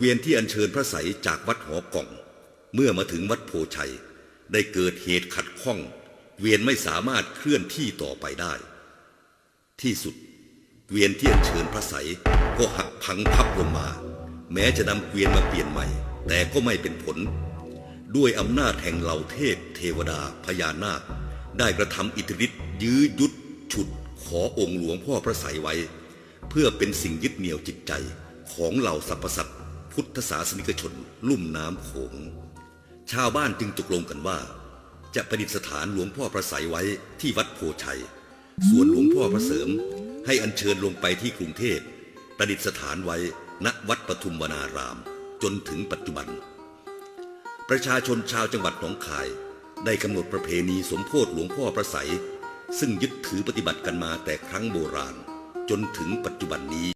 เวียนที่อัญเชิญพระไสยจากวัดหอกล่อง เมื่อมาถึงวัดโพชัย ได้เกิดเหตุขัดข้อง เวียนไม่สามารถเคลื่อนที่ต่อไปได้ ที่สุด เวียนที่อัญเชิญพระไสยก็หักพังพับลงมา แม้จะนำเกวียนมาเปลี่ยนใหม่ แต่ก็ไม่เป็นผล ด้วยอำนาจแห่งเหล่าเทพ เทวดาพญานาค ได้กระทำอิทธิฤทธิ์ยื้อยุดฉุด ขอองค์หลวงพ่อพระไสยไว้ เพื่อเป็นสิ่งยึดเหนี่ยวจิตใจของเหล่าสรรพสัตว พุทธศาสนิกชน ลุ่มน้ำโขง ชาวบ้านจึงตกลงกันว่า จะประดิษฐานหลวงพ่อพระไสยไว้ที่วัดโพชัย ส่วนหลวงพ่อพระเสริมให้อัญเชิญลงไปที่กรุงเทพประดิษฐานไว้ณวัดปทุมวนาราม จนถึงปัจจุบัน ประชาชนชาวจังหวัดหนองคาย ได้กำหนดประเพณีสมโพธิหลวงพ่อพระไสยซึ่งยึดถือปฏิบัติกันมาแต่ครั้งโบราณ จนถึงปัจจุบันนี้